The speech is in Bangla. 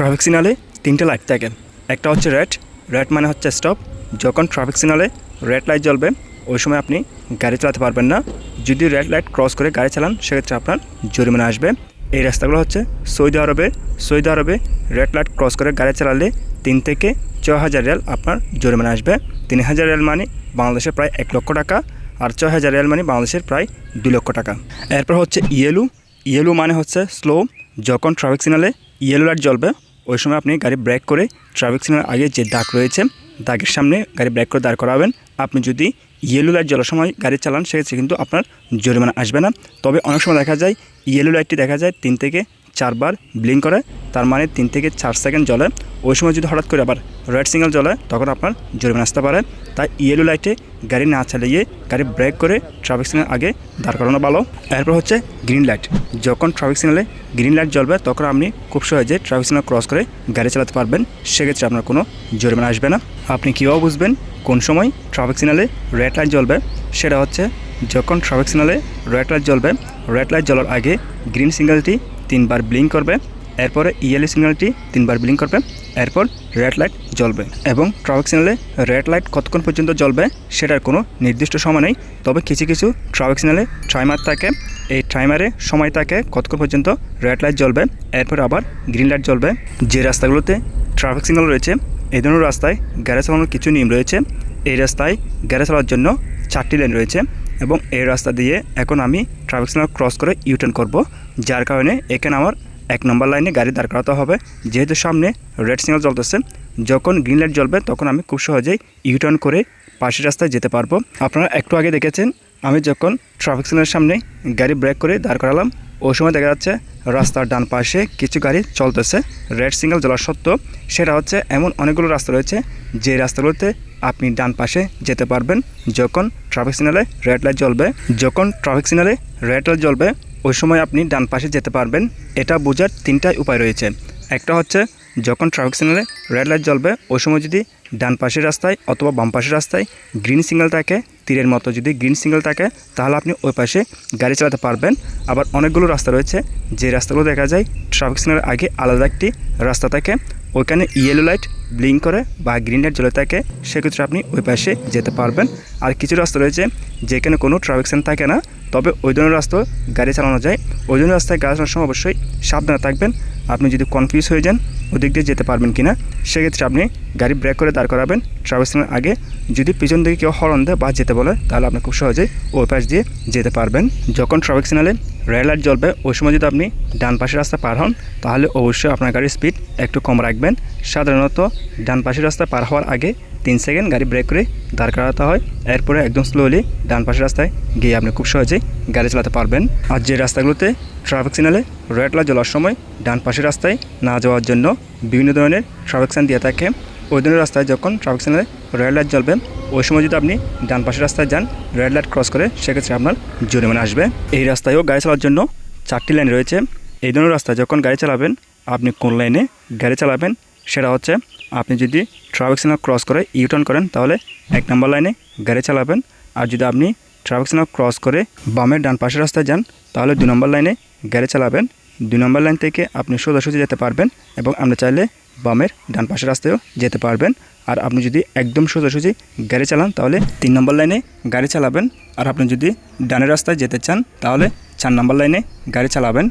ট্রাফিক সিগনালে তিনটে লাইট থাকে। একটা হচ্ছে রেড রেড মানে হচ্ছে স্টপ যখন ট্রাফিক সিগনালে রেড লাইট জ্বলবে, ওই সময় আপনি গাড়ি চালাতে পারবেন না। যদি রেড লাইট ক্রস করে গাড়ি চালান, সেক্ষেত্রে আপনার জরিমানা আসবে। এই রাস্তাগুলো হচ্ছে সৌদি আরবে। সৌদি আরবে রেড লাইট ক্রস করে গাড়ি চালালে তিন থেকে ছ হাজার রেল আপনার জরিমানা আসবে। তিন হাজার রেল মানে বাংলাদেশের প্রায় এক লক্ষ টাকা আর ছয় হাজার রেল মানে বাংলাদেশের প্রায় দুই লক্ষ টাকা। এরপর হচ্ছে ইয়েলু। ইয়েলু মানে হচ্ছে স্লো যখন ট্রাফিক সিগনালে ইয়েলো লাইট জ্বলবে ওই সময় আপনি গাড়ি ব্রেক করে ট্রাফিক সিগনাল আগে যে দাগ রয়েছে, দাগের সামনে গাড়ি ব্রেক করে দাঁড় করাবেন। আপনি যদি ইয়েলো লাইট জ্বলার সময় গাড়ি চালান, সেক্ষেত্রে কিন্তু আপনার জরিমানা আসবে না। তবে অনেক সময় দেখা যায় ইয়েলো লাইটটি দেখা যায় তিন থেকে চারবার ব্লিং করে, তার মানে তিন থেকে চার সেকেন্ড জ্বলে। ওই সময় যদি হঠাৎ করে আবার রেড সিগন্যাল জ্বলে, তখন আপনার জরিমানা আসতে পারে। তাই ইয়েলো লাইটে গাড়ি না চালিয়ে গাড়ি ব্রেক করে ট্রাফিক সিগন্যাল আগে দাঁড় করানো ভালো। এরপর হচ্ছে গ্রিন লাইট যখন ট্রাফিক সিগনালে গ্রিন লাইট জ্বলবে, তখন আপনি খুব সহজে ট্রাফিক সিগন্যাল ক্রস করে গাড়ি চালাতে পারবেন। সেক্ষেত্রে আপনার কোনো জরিমানা আসবে না। আপনি কীভাবে বুঝবেন কোন সময় ট্রাফিক সিগনালে রেড লাইট জ্বলবে? সেটা হচ্ছে যখন ট্রাফিক সিগনালে রেড লাইট জ্বলবে রেড লাইট জ্বলার আগে গ্রিন সিগন্যালটি তিনবার ব্লিং করবে, এরপরে ইয়েলো সিগন্যালটি তিনবার ব্লিং করবে, এরপর রেড লাইট জ্বলবে এবং ট্রাফিক সিগনালে রেড লাইট কতক্ষণ পর্যন্ত জ্বলবে সেটার কোনো নির্দিষ্ট সময় নেই। তবে কিছু কিছু ট্রাফিক সিগনালে ট্রাইমার থাকে, এই ট্রাইমারে সময় থাকে কতক্ষণ পর্যন্ত রেড লাইট জ্বলবে, এরপর আবার গ্রিন লাইট জ্বলবে। যে রাস্তাগুলোতে ট্রাফিক সিগন্যাল রয়েছে এই ধরনের রাস্তায় গাড়ি চালানোর কিছু নিয়ম রয়েছে। এই রাস্তায় গাড়ি চালানোর জন্য চারটি লেন রয়েছে। এবং এই রাস্তা দিয়ে এখন আমি ট্রাফিক সিগন্যাল ক্রস করে ইউটার্ন করব, যার কারণে এখানে আমার এক নম্বর লাইনে গাড়ি দাঁড় করাতে হবে। যেহেতু সামনে রেড সিগন্যাল জ্বলতেছে, যখন গ্রিন লাইট জ্বলবে তখন আমি খুব সহজেই ইউটার্ন করে পাশের রাস্তায় যেতে পারব। আপনারা একটু আগে দেখেছেন, আমি যখন ট্রাফিক সিগন্যালের সামনে গাড়ি ব্রেক করে দাঁড় করালাম ওই সময় দেখা যাচ্ছে রাস্তার ডান পাশে কিছু গাড়ি চলতেছে। রেড সিগন্যাল জ্বলা সত্ত্বেও সেটা হচ্ছে এমন অনেকগুলো রাস্তা রয়েছে যে রাস্তাগুলোতে আপনি ডান পাশে যেতে পারবেন যখন ট্রাফিক সিগনালে রেড লাইট জ্বলবে। যখন ট্রাফিক সিগনালে রেড লাইট জ্বলবে, ওই সময় আপনি ডান পাশে যেতে পারবেন। এটা বোঝার তিনটাই উপায় রয়েছে। একটা হচ্ছে যখন ট্রাফিক সিগনালে রেড লাইট জ্বলবে, ওই সময় যদি ডান পাশের রাস্তায় অথবা বাম পাশের রাস্তায় গ্রিন সিগন্যাল থাকে তীরের মতো যদি গ্রিন সিগন্যাল থাকে, তাহলে আপনি ওই পাশে গাড়ি চালাতে পারবেন। আবার অনেকগুলো রাস্তা রয়েছে, যে রাস্তাগুলো দেখা যায় ট্রাফিক সিগন্যালের আগে আলাদা একটি রাস্তা থাকে। ওইখানে ইয়েলো লাইট ব্লিং করে বা গ্রিন লাইট জ্বলে থাকে, সেক্ষেত্রে আপনি ওই পাশে যেতে পারবেন। আর কিছু রাস্তা রয়েছে, যেখানে কোনো ট্রাফিক সিগন্যাল থাকে না, তবে ওই ধরনের রাস্তা গাড়ি চালানো যায়। ওই ধরনের রাস্তায় গাড়ি চালানোর সময় অবশ্যই সাবধানে থাকবেন। আপনি যদি কনফিউজ হয়ে যান ওদিক দিয়ে যেতে পারবেন কিনা, সেক্ষেত্রে আপনি গাড়ি ব্রেক করে দাঁড় করাবেন। সিগন্যাল আগে যদি পিছন দিকে কেউ হরন দেয় বা যেতে বলে, তাহলে আপনি খুব সহজেই ওই পাশ দিয়ে যেতে পারবেন। যখন ট্রাফিক সিগনালে রেড লাইট জ্বলবে, ওই সময় যদি আপনি ডান পাশের রাস্তা পার হন, তাহলে অবশ্যই আপনার গাড়ির স্পিড একটু কম রাখবেন। সাধারণত ডান পাশের রাস্তা পার হওয়ার আগে তিন সেকেন্ড গাড়ি ব্রেক করে দাঁড় করাতে হয়। এরপরে একদম স্লোলি ডান পাশের রাস্তায় গিয়ে আপনি খুব সহজেই গাড়ি চালাতে পারবেন। আর যে রাস্তাগুলোতে ট্রাফিক সিগনালে রেড লাইট জ্বলার সময় ডান পাশের রাস্তায় না যাওয়ার জন্য বিভিন্ন ধরনের ট্রাফিক সাইন দিয়ে থাকে। ওই ধরনের রাস্তায় যখন ট্রাফিক সিগনালে রেড লাইট জ্বলবে, ওই সময় যদি আপনি ডান পাশের রাস্তায় যান রেড লাইট ক্রস করে, সেক্ষেত্রে আপনার জরিমানা আসবে। এই রাস্তায়ও গাড়ি চালার জন্য চারটি লাইন রয়েছে। এই ধরনের রাস্তায় যখন গাড়ি চালাবেন, আপনি কোন লাইনে গাড়ি চালাবেন, সেটা হচ্ছে আপনি যদি ট্রাফিক সিগনাল ক্রস করে ইউটার্ন করেন, তাহলে এক নম্বর লাইনে গাড়ি চালাবেন। আর যদি আপনি ট্রাফিক সিগনাল ক্রস করে বামের ডান পাশের রাস্তায় যান, তাহলে দু নম্বর লাইনে গাড়ি চালাবেন। দুই নম্বর লাইন থেকে আপনি সোজাসুজি যেতে পারবেন এবং আমরা চাইলে বামের ডান পাশের রাস্তায়ও যেতে পারবেন। আর আপনি যদি একদম সোজাসুজি গাড়ি চালান, তাহলে তিন নম্বর লাইনে গাড়ি চালাবেন। আর আপনি যদি ডানের রাস্তায় যেতে চান, তাহলে চার নম্বর লাইনে গাড়ি চালাবেন।